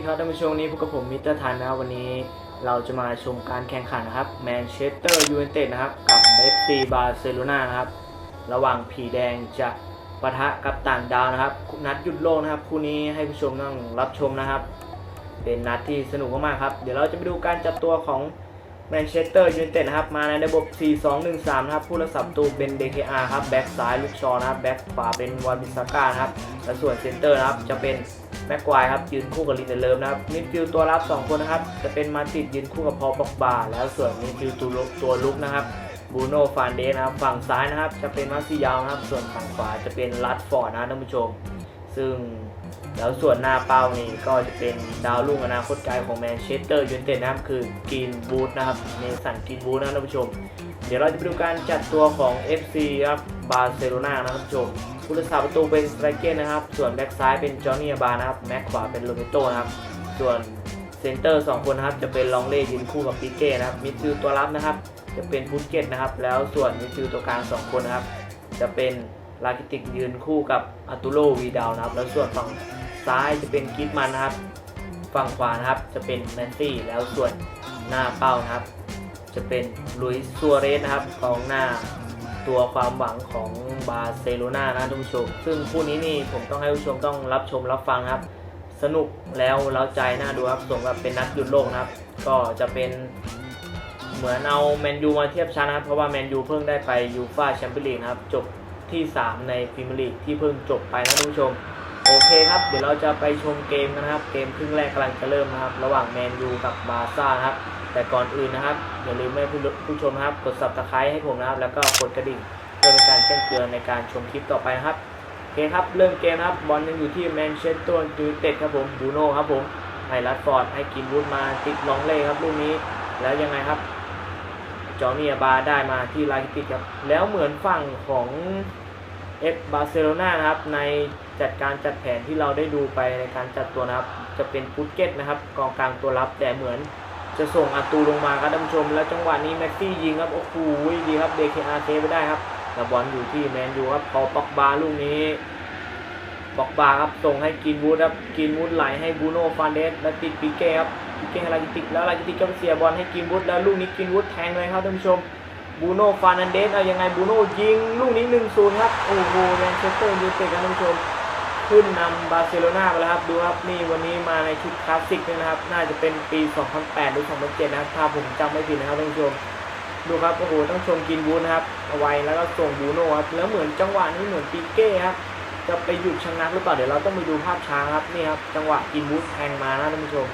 ดีครับท่านผู้ชมนี้พบกับผมมิสเตอร์ทันนะครับวันนี้เราจะมาชมการแข่งขันนะครับแมนเชสเตอร์ยูไนเต็ดนะครับกับเอฟซีบาร์เซโลนานะครับระหว่างผีแดงจะปะทะกับต่างดาวนะครับนัดหยุดโลกนะครับคู่นี้ให้ผู้ชมต้องรับชมนะครับ เป็นนัดที่สนุกมากๆครับเดี๋ยวเราจะไปดูการจับตัวของแมนเชสเตอร์ยูไนเต็ดนะครับมาในระบบ 4-2-1-3 นะครับผู้รักษาประตูเป็น DKR ครับแบ็กซ้ายลูกชอนะครับแบ็กขวาเป็นวานบิสาก้านะครับและส่วนเซนเตอร์นะครับจะเป็น แม็กควายครับยืนคู่กับลินเดเลิฟนะครับมิดฟิลตัวรับ 2 คนนะครับ จะเป็นมาติดยืนคู่กับพอลป็อกบาแล้วส่วนมิดฟิลตัวลุกตัวลุกนะครับบูโน่ฟานเดสนะครับฝั่งซ้ายนะครับจะเป็นมาซิยาวนะครับส่วนฝั่งขวาจะเป็นลัดฟอร์ดนะท่านผู้ชม ซึ่งแล้วส่วนหน้าเป้านี่ก็จะเป็นดาวรุ่งอนาคตไกลของแมนเชสเตอร์ยูไนเต็ดนะครับคือกรีนบูธนะครับเนสันกรีนบูธนะท่านผู้ชม เดี๋ยวเราจะไปดูการจัดตัวของ FC ครับบาร์เซโลนานะครับท่านผู้ชม ผู้รักษาประตูเป็นสไตรเกนนะครับ ส่วนแบ็กซ้ายเป็นจอห์นนี่อาบานะครับ แม็กขวาเป็นโรเบโตนะครับ ส่วนเซนเตอร์2คนนะครับ จะเป็นลองเล่ยืนคู่กับปิเก้นะครับ มิดฟิลด์ตัวรับนะครับ จะเป็นพุทเกตนะครับ แล้วส่วนมิดฟิลด์ตัวกลาง2คนนะครับ จะเป็นลาคิติกยืนคู่กับอัตุโลวีดาวนะครับ แล้วส่วนฝั่งซ้ายจะเป็นกิทมันนะครับ ฝั่งขวานะครับจะเป็นแมนซี่ แล้วส่วนหน้าเป้านะครับ จะเป็นลุยซัวเรสนะครับกองหน้า ตัวความหวังของบาร์เซโลนานะท่านผู้ชม ซึ่งคู่นี้นี่ผมต้องให้ผู้ชมต้องรับชมรับฟังครับ สนุกแล้วเล้าใจน่าดูครับสมกับเป็นนัดหยุดโลกนะครับ ก็จะเป็นเหมือนเอาแมนยูมาเทียบชั้นนะครับ เพราะว่าแมนยูเพิ่งได้ไปยูฟาแชมเปี้ยนลีกนะครับ จบที่ 3 ในพรีเมียร์ลีกที่เพิ่งจบไปนะท่านผู้ชม โอเคครับ เดี๋ยวเราจะไปชมเกมนนะครับ เกมครึ่งแรกกำลังจะเริ่มนะครับ ระหว่างแมนยูกับบาร์ซ่านะครับ แต่ก่อนอื่นนะครับอย่าลืมให้ผู้ผู้ชมครับกด subscribe ให้ผมนะครับ แล้วก็กดกระดิ่งเพื่อเป็นการแจ้งเตือนในการชมคลิปต่อไปครับโอเคครับเริ่มเกมครับบอลยังอยู่ที่แมนเชสเตอร์ยูไนเต็ดครับผมบูโน่ครับผมให้รัดฟอร์ดให้กินวูดมาติดลองเล่ครับลูกนี้แล้วยังไงครับ จอห์นนี่อาบาได้มาที่ลาคิติครับ แล้วเหมือนฝั่งของเอฟบาร์เซโลนานะครับ ในจัดการจัดแผนที่เราได้ดูไปในการจัดตัวนะครับ จะเป็นพุตเกตนะครับกองกลางตัวรับแต่เหมือน จะส่งอาตูลงมาครับท่านผู้ชม แล้วจังหวะนี้แม็กซี่ยิงครับโอ้โหดีครับ DKR เซฟไปได้ครับแต่บอลอยู่ที่แมนยูครับพอปอกบาลูกนี้ปอกบาครับส่งให้กินวูดครับกินวูดไหลให้บูโน่ฟานเดสแล้วติดปิเก้ครับปิเก้ให้ลาจิติกแล้วลาจิติกก็เสียบอลให้กินวูดแล้วลูกนี้กินวูดแทงเลยครับท่านผู้ชมบูโน่ฟานเดสเอายังไงบูโน่ยิงลูกนี้1นศูนย์ครับโอ้โหแมนเชสเตอร์ยูไนเต็ดครับท่านผู้ชม ขึ้นนำบาร์เซโลนาไปแล้วครับ ดูครับนี่วันนี้มาในชุดคลาสสิกนะครับ น่าจะเป็นปี 2008 หรือ 2007 นะครับ ถ้าผมจำไม่ผิดนะครับท่านผู้ชม ดูครับ โอ้โห ต้องชมกินบูนะครับ เอาไว้แล้วก็ส่งบูโน่ครับ แล้วเหมือนจังหวะนี้เหมือนปีเก้ครับ จะไปหยุดชะงักหรือเปล่า เดี๋ยวเราต้องไปดูภาพช้าครับ นี่ครับ จังหวะกินบูทแทงมานะท่านผู้ชม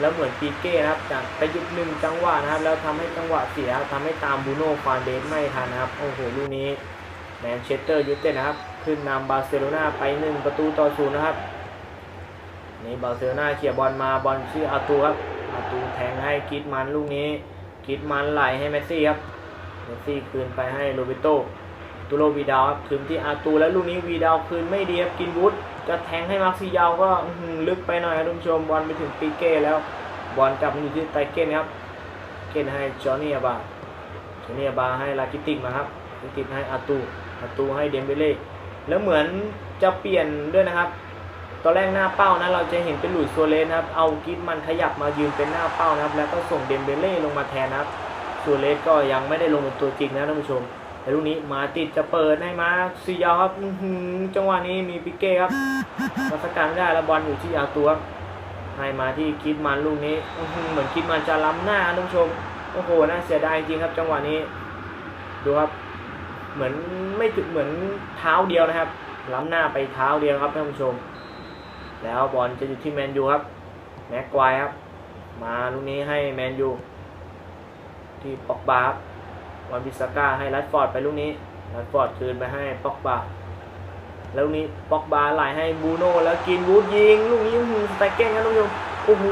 แล้วเหมือนปีเก้นะครับจะไปหยุดหนึ่งจังหวะนะครับ แล้วทำให้จังหวะเสียทำให้ตามบูโน่ฟานเดสไม่ทันนะครับ โอ้โห ลูกนี้แมนเชสเตอร์ยูไนเต็ดนะครับ ขึ้นนำบาร์เซโลนาไปหนึ่งประตูต่อศูนย์นะครับนี่บาร์เซโลนาเคลียบอลมาบอลชื่ออาตูครับอาตูแทงให้กิดมันลูกนี้กิดมันไหลให้เมสซี่ครับเมสซี่คืนไปให้โรเบโตตูโรวีดาวครับคืนที่อาตูแล้วลูกนี้วีดาวคืนไม่ดีครับกินบูธจะแทงให้มาร์ซิยาวก็ลึกไปหน่อยครับทุกผู้ชมบอลไปถึงปีเก้แล้วบอลกลับมาอยู่ที่ไตเก้นครับเก้นให้จอห์นนี่อาบาจอห์นนี่อาบาให้ลากิติกมาครับลากิติกให้อาตูอาตูให้เดมเบเล่ แล้วเหมือนจะเปลี่ยนด้วยนะครับ ตอนแรกหน้าเป้านะเราจะเห็นเป็นหลุยส์โซเลสนะครับ เอากิดมันขยับมายืนเป็นหน้าเป้านะครับ แล้วก็ส่งเดมเบเล่ลงมาแทนนะครับโซเลสก็ยังไม่ได้ลงเป็นตัวจริงนะท่านผู้ชมแต่ลูกนี้มาติดจะเปิดให้มาซียาครับอื้อหือจังหวะนี้มีปิเก้ครับมาสกัดไม่ได้แล้วบอลอยู่ที่ยาตัวครับให้มาที่คิดมันลูกนี้เหมือนคิดมันจะล้ำหน้าท่านผู้ชมโอ้โหน่าเสียดายจริงครับ จังหวะนี้ดูครับ เหมือนไม่ถึงเหมือนเท้าเดียวนะครับ ล้ำหน้าไปเท้าเดียวครับท่านผู้ชม แล้วบอลจะอยู่ที่แมนยูครับแม็กควายครับ มาลูกนี้ให้แมนยูที่ปอกบารับวันบิสก้าให้รัดฟอร์ดไปลูกนี้รัดฟอร์ดคืนไปให้ปอกบาแล้วลูกนี้ปอกบาไหลให้บูโน่แล้วกินวูดยิงลูกนี้อื้อหือสไตรเก้งครับทุกผู้ชมโอ้โห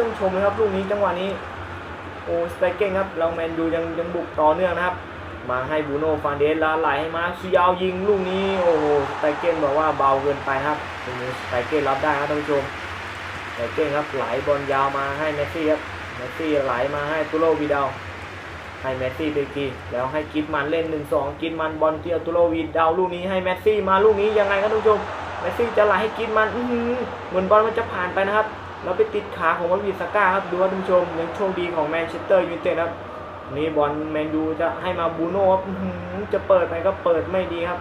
ต้องชมเลยครับลูกนี้จังหวะนี้โอ้สไตรเก้งครับเราแมนยูยังยังบุกต่อเนื่องนะครับ มาให้บูโน่ฟานเดสแล้วไหลให้มาชิยาวยิงลูกนี้โอ้โหสไตรเก้งบอกว่าเบาเกินไปครับตรงนี้สไตรเก้งรับได้ครับท่านผู้ชมสไตรเก้งครับไหลบอลยาวมาให้เมสซี่ครับเมสซี่ไหลมาให้ตุโรวิดาลให้แมสซี่ไปกีแล้วให้กิดมันเล่น1นสองกิดมันบอลที่อัตุโรวีดาวลูกนี้ให้แมสซี่มาลูกนี้ยังไงครับทุกผู้ชมแมสซี่จะไหลให้กิดมันอืเหมือนบอลมันจะผ่านไปนะครับแล้วไปติดขาของวันวิสก้าครับดูว่าท่านผู้ชมยังโชคดีของแมนเชสเตอร์ยูไนเต็ดครับ นี่บอลแมนยูจะให้มาบูโน่ครับจะเปิดไปก็เปิดไม่ดีครับ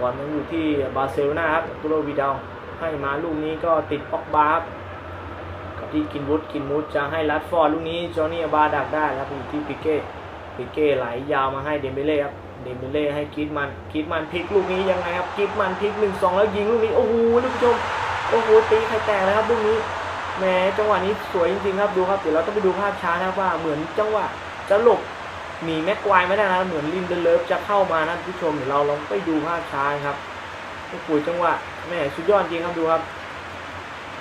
บอลยังอยู่ที่บาร์เซโลนาครับตูโรวิดาลให้มาลูกนี้ก็ติดปอกบาครับกับที่กินวุฒกินวุฒจะให้ลัดฟอร์ลูกนี้จอนี่อาบาดักได้ครับอยู่ที่ปิเก้ปิเก้ไหลยาวมาให้เดมเบเล่ครับเดมเบเล่ให้กิดมันกิดมันพลิกลูกนี้ยังไงครับกิดมันพลิกหนึ่งสองแล้วยิงลูกนี้โอ้โหท่านผู้ชมโอ้โหตีไข่แตกเลยครับลูกนี้แหมจังหวะนี้สวยจริงๆครับดูครับเดี๋ยวเราต้องไปดูภาพช้านะว่าเหมือนจังหวะ จะหลบหนีแม็กควายไม่ได้นะเหมือนลินเดเลฟจะเข้ามานะผู้ชมเดี๋ยวเราลองไปดูภาพช้าครับโอ้โหจังหวะแหมสุดยอดจริงครับดูครับ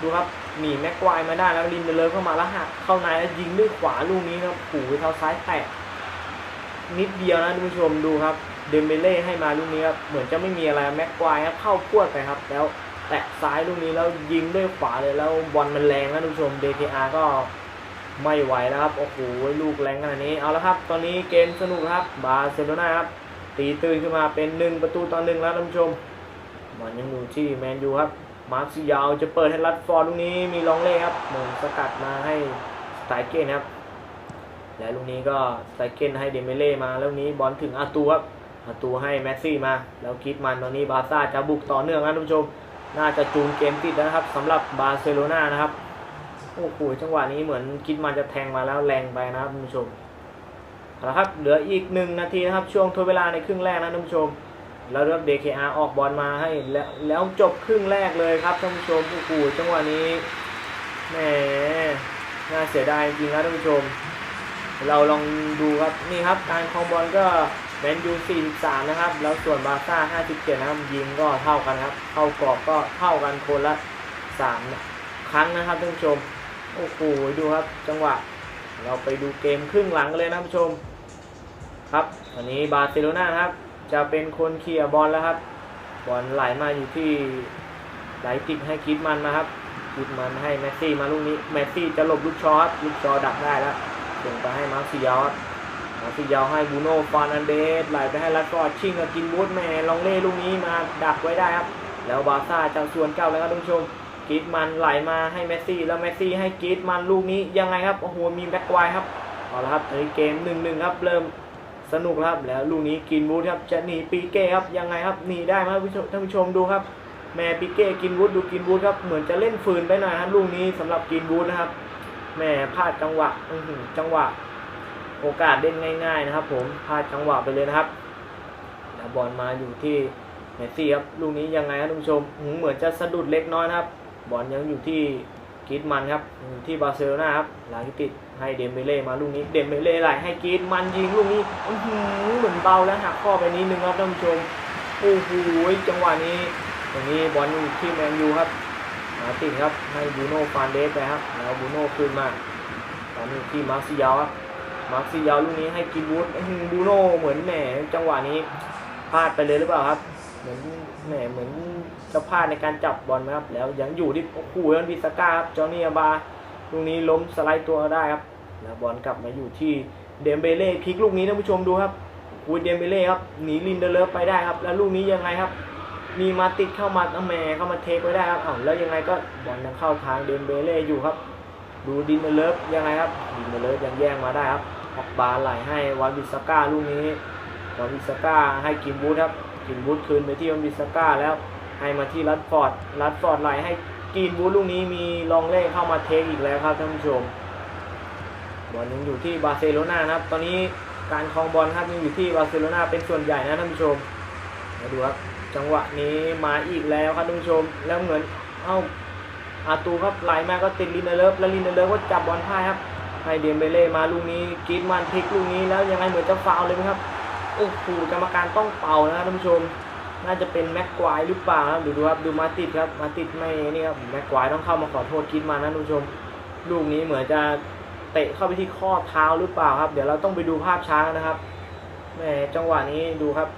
ดูครับหนีแม็กควายมาได้แล้วลินเดเลฟเข้ามาแล้วหักเข้าในแล้วยิงด้วยขวาลูกนี้ครับผูเท้าซ้ายแตะนิดเดียวนะท่านผู้ชมดูครับเดมเบเล่ให้มาลูกนี้ครับเหมือนจะไม่มีอะไรแม็กควายครับเข้าพวดไปครับ แล้วแตะซ้ายลูกนี้แล้วยิงด้วยขวาเลยแล้วบอลมันแรงนะทุกผู้ชม DKR ก็ ไม่ไหวแล้วครับ โอ้โห ลูกแรงขนาดนี้ เอาละครับ ตอนนี้เกมสนุกครับ บาร์เซโลนาครับ ตีตื่นขึ้นมาเป็นหนึ่งประตูต่อหนึ่งแล้วท่านผู้ชมบอลยังอยู่ที่แมนยูครับ มาร์คซิยาวจะเปิดให้รัดฟอร์ดลูกนี้มีลองเล่ครับหมงสกัดมาให้สไตเกนครับ และลูกนี้ก็สไตเกนให้เดเมเล่มา แล้วนี้บอลถึงอาตูครับอาตูให้แมสซี่มา แล้วคิดมันตอนนี้บาร์ซ่าจะบุกต่อเนื่องนะท่านผู้ชม น่าจะจูนเกมติดแล้วนะครับสำหรับบาร์เซโลนานะครับ โอ้โหจังหวะนี้เหมือนคิดมันจะแทงมาแล้วแรงไปนะครับท่านผู้ชมเอาละครับเหลืออีกหนึ่งนาทีนะครับช่วงทดเวลาในครึ่งแรกนะท่านผู้ชม แล้วเลือก DKR ออกบอลมาให้แล้วแล้วจบครึ่งแรกเลยครับท่านผู้ชมโอ้โหจังหวะนี้แหมน่าเสียดายจริงนะท่านผู้ชม เราลองดูครับนี่ครับการคองบอลก็แมนยู43 นะครับ แล้วส่วนบาซ่า57 นะครับ ยิงก็เท่ากันครับ เข้ากรอบก็เท่ากันคนละ 3 ครั้งนะครับท่านผู้ชม โอ้โหดูครับจังหวะ เราไปดูเกมครึ่งหลังกันเลยนะผู้ชม ครับตอนนี้บาร์เซโลนาครับ จะเป็นคนเคลียร์บอลแล้วครับบอลไหลมาอยู่ที่ไหลติดให้คิดมันนะครับคิดมันให้แมสซี่มาลูกนี้แมสซี่จะหลบลูกชอครับลูกชอดักได้แล้วส่งไปให้มาร์ซิยาลมาร์ซิยาลให้บูโน่ฟานันเดสไหลไปให้ลัดฟอดชิงกับกินบูธแม่ลองเล่ลูกนี้มาดักไว้ได้ครับ แล้วบาร์ซ่าจะส่วนเก้าแล้วครับท่านผู้ชม รีดมันไหลมาให้เมสซี่แล้วเมสซี่ให้กรีดมันลูกนี้ยังไงครับโอ้โหมีแบ็กไวครับเอาละครับตอนนี้เกมหนึ่งหนึ่งครับเริ่มสนุกครับแล้วลูกนี้กินบูธครับจะหนีปีเก้ครับยังไงครับหนีได้ไหมครับท่านผู้ชมดูครับแม่ปีเก้กินบูธดูกินบูธครับเหมือนจะเล่นฟืนไปหน่อยครับลูกนี้สำหรับกินบูธนะครับแม่พลาดจังหวะอื้อหือจังหวะ โอกาสเล่นง่าย ๆ นะครับ ผมพลาดจังหวะไปเลยนะครับบอลมาอยู่ที่เมสซี่ครับลูกนี้ยังไงครับท่านผู้ชมเหมือนจะสะดุดเล็กน้อยนะครับ บอลยังอยู่ที่กีดมันครับที่บาร์เซโลนาครับลาคิติดให้เดมเบเล่มาลูกนี้เดมเบเล่ไหลให้กีดมันยิงลูกนี้เหมือนเบาแล้วหักข้อไปนิดนึงครับท่านผู้ชมโอ้โหจังหวะนี้ตรงนี้บอลอยู่ที่แมนยูครับมาติดครับให้บูโน่ฟานเดสไปครับแล้วบูโน่ขึ้นมาตอนนี้ที่มาร์ซิยาลครับมาร์ซิยาลลูกนี้ให้กินบูธอื้อหือบูโน่เหมือนแหมจังหวะนี้พลาดไปเลยหรือเปล่าครับ เหมือนแหมเหมือนจะพลาดในการจับบอลไหมครับ แล้วยังอยู่ที่โอ้โหนันบิสก้าครับจอห์นนี่อาบาลูกนี้ล้มสไลด์ตัวได้ครับแล้วบอลกลับมาอยู่ที่เดมเบเล่พลิกลูกนี้ท่านผู้ชมดูครับคูเดมเบเล่ครับหนีลินเดเลฟไปได้ครับ แล้วลูกนี้ยังไงครับ มีมาติดเข้ามาตั้งแหมเข้ามาเทคไว้ได้ครับอ้าวแล้วยังไงก็บอลยังเข้าทางเดมเบเล่อยู่ครับ ดูดินเนเลิฟยังไงครับดินเนเลิฟยังแย่งมาได้ครับออกบาไหลให้วันบิสก้าลูกนี้วันบิสก้าให้กิมบูธครับ กิมบูธคืนไปที่วันบิสก้าแล้วให้มาที่รัดฟอร์ดรัดฟอร์ดไหลให้กินบูธลูกนี้มีลองเล่เข้ามาเทคอีกแล้วครับท่านผู้ชมบอลยังอยู่ที่บาร์เซโลนานะครับ ตอนนี้การครองบอลครับยังอยู่ที่บาร์เซโลนาเป็นส่วนใหญ่นะท่านผู้ชมมาดูครับจังหวะนี้มาอีกแล้วครับท่านผู้ชม แล้วเหมือนเอ้าอาตูครับไหลมาก็ติดลินเดเลฟแล้วลินเดเลฟก็จับบอลพลาดครับให้เดียมเบเล่มาลูกนี้กรีดมันพลิกลูกนี้แล้วยังไงเหมือนจะฟาวเลยครับ โอ้โหกรรมการต้องเป่านะครับท่านผู้ชม น่าจะเป็นแม็กควายหรือเปล่าครับดูดูครับดูมาติดครับมาติดไม่นี่ครับแม็กควายต้องเข้ามาขอโทษกรีดมันะท่านผู้ชม ลูกนี้เหมือนจะเตะเข้าไปที่ข้อเท้าหรือเปล่าครับ เดี๋ยวเราต้องไปดูภาพช้านะครับแหมจังหวะนี้ดูครับ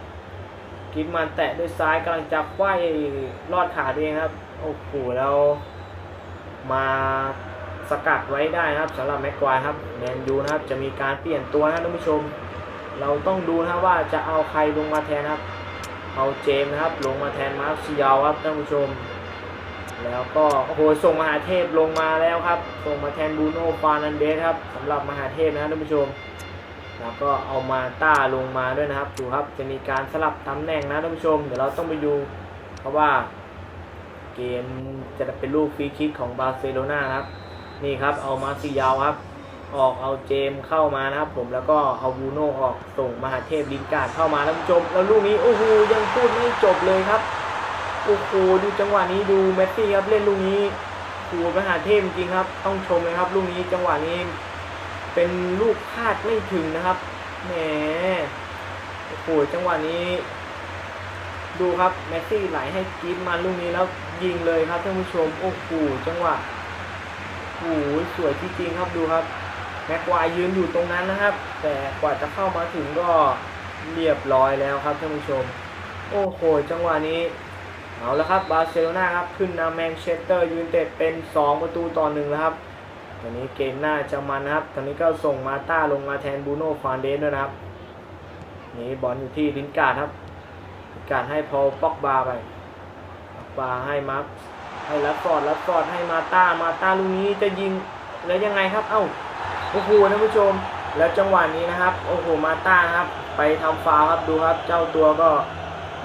กรีดมันแตะด้วยซ้ายกำลังจะคว้ายลอดขาเองครับ โอ้โหแล้วมาสกัดไว้ได้นะครับสำหรับแม็กควายครับแมนยูนะครับจะมีการเปลี่ยนตัวนะท่านผู้ชม เราต้องดูนะครับว่าจะเอาใครลงมาแทนครับ เอาเจมส์นะครับ ลงมาแทนมาร์คซิยาครับท่านผู้ชม แล้วก็โอ้โหส่งมหาเทพลงมาแล้วครับ ส่งมาแทนบูโน่ฟานันเดสครับสำหรับมหาเทพนะท่านผู้ชม แล้วก็เอามาต้าลงมาด้วยนะครับดูครับจะมีการสลับตำแหน่งนะท่านผู้ชม เดี๋ยวเราต้องไปดูเพราะว่าเกมจะเป็นลูกฟรีคิกของบาร์เซโลนาครับ นี่ครับเอามาซียาครับ ออกเอาเจมเข้ามานะครับผมแล้วก็เอาบูโน่ออกส่งมหาเทพลินการ์ดเข้ามาท่านผู้ชมแล้วลูกนี้โอ้โหยังพูดไม่จบเลยครับโอ้โหดูจังหวะนี้ดูเมสซี่ครับเล่นลูกนี้โอ้โหมหาเทพจริงครับ ต้องชมเลยครับลูกนี้จังหวะนี้ เป็นลูกคาดไม่ถึงนะครับแหมโอ้โหจังหวะนี้ ดูครับเมสซี่ไหลให้กรีดมาลูกนี้แล้วยิงเลยครับท่านผู้ชมโอ้โหจังหวะโอ้โหสวยจริงๆครับดูครับ แม็กควายยืนอยู่ตรงนั้นนะครับ แต่กว่าจะเข้ามาถึงก็เรียบร้อยแล้วครับท่านผู้ชม โอ้โห จังหวะนี้ เอาและครับบาร์เซโลนาครับ ขึ้นนำแมนเชสเตอร์ยูไนเต็ดเป็น 2 ประตูต่อหนึ่งแล้วครับตอนนี้เกมหน้าจะมันนะครับตอนนี้ก็ส่งมาต้าลงมาแทนบูโน่ฟานเดสด้วยนะครับ นี่บอลอยู่ที่ลินการ์ดครับลินการ์ดให้พอป็อกบาไปป็อกบาให้มาร์คให้ลัดฟอดลัดฟอดให้มาต้ามาต้าลูกนี้จะยิงแล้วยังไงครับ เอ้า โอ้โหท่านผู้ชม แล้วจังหวะนี้นะครับ โอ้โห มาต้านะครับ ไปทำฟาวครับ ดูครับ เจ้าตัวก็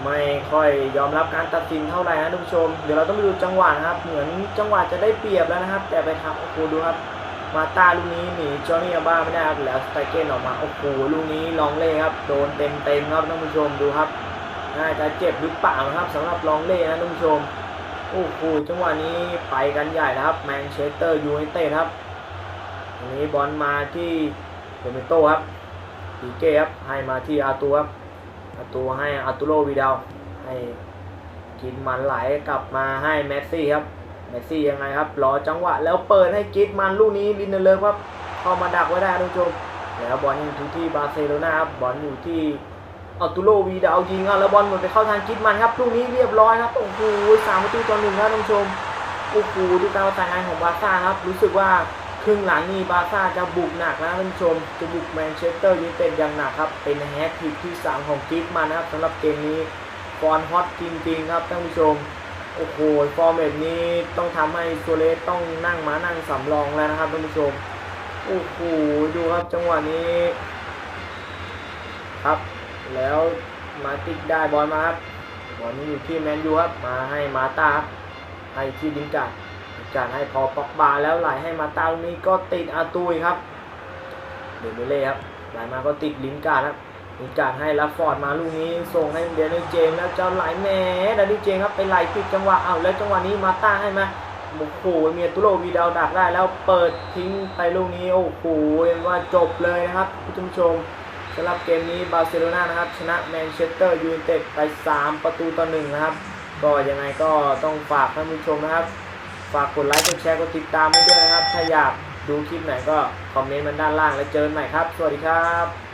ไม่ค่อยยอมรับการตัดสินเท่าไหร่นะท่านผู้ชม เดี๋ยวเราต้องไปดูจังหวะนะครับ เหมือนจังหวะจะได้เปรียบแล้วนะครับ แต่ไปทำโอ้โห ดูครับ มาต้าลูกนี้หนีจอห์นนี่อาบ้าไม่ได้ครับ แล้วสไตเกนออกมา โอ้โห ลูกนี้ลองเล่ครับ โดนเต็มเต็มๆครับท่านผู้ชม ดูครับน่าจะเจ็บหรือเปล่านะครับสำหรับลองเล่นะท่านผู้ชม โอ้โห จังหวะนี้ไปกันใหญ่นะครับ แมนเชสเตอร์ยูไนเต็ดครับ อันนี้บอลมาที่โรเมโต้ครับปีเก้ครับให้มาที่อาตูครับอาตูให้อาตูโรวิดาลให้กินมันไหลกลับมาให้เมสซี่ครับเมสซี่ยังไงครับรอจังหวะแล้วเปิดให้กิดมันลูกนี้ลินเดเลอร์ครับเข้ามาดักไว้ได้ท่านผู้ชมแล้วบอลอยู่ที่บาร์เซโลนาครับบอลอยู่ที่อาตูโรวีดาลยิงอะแล้วบอลหมดไปเข้าทางกิดมันครับลูกนี้เรียบร้อยครับโอ้โหสามประตูต่อหนึ่งครับท่านผู้ชมโอ้โหดูการประสานงานของบาร์ซ่าครับรู้สึกว่า ครึ่งหลังนี่บาซ่าจะบุกหนักนะท่านผู้ชม จะบุกแมนเชสเตอร์ยูไนเต็ดอย่างหนักครับ เป็นแฮตทริกที่ 3 ของกิฟมานะครับสำหรับเกมนี้ฟอนฮอตจริงๆครับท่านผู้ชม โอ้โห ฟอร์มแบบนี้ต้องทำให้โซเลสต้องนั่งมานั่งสำรองแล้วนะครับท่านผู้ชม โอ้โห ดูครับจังหวะนี้ ครับ แล้วมาติกได้บอลมาครับบอลนี้อยู่ที่แมนยูครับ มาให้มาตาครับให้ที่ดิงการ์ การให้พอปอกบาแล้วไหลให้มาตาลูกนี้ก็ติดอาตุยครับเดนเบเล่ครับไหลมาก็ติดลินการครับลินการให้ลัฟฟอร์ดมาลูกนี้ส่งให้เดนนี่เจมส์แล้วเจ้าไหลแม่ดนนี่เจมส์ครับไปไหลผิดจังหวะเอาแล้วจังหวะนี้มาต้าให้มาโอ้โหเมียตุโรวีดาวดักได้แล้วเปิดทิ้งไปลูกนี้โอ้โหเรียกว่าจบเลยนะครับผู้ชมสำหรับเกมนี้บาร์เซโลนานะครับชนะแมนเชสเตอร์ยูไนเต็ดไป 3 ประตูต่อหนึ่งนะครับก็ยังไงก็ต้องฝากท่านผู้ชมนะครับ ฝากกดไลค์กดแชร์กดติดตามให้ด้วยนะครับ ถ้าอยากดูคลิปไหนก็คอมเมนต์มันด้านล่างแล้วเจอกันใหม่ครับ สวัสดีครับ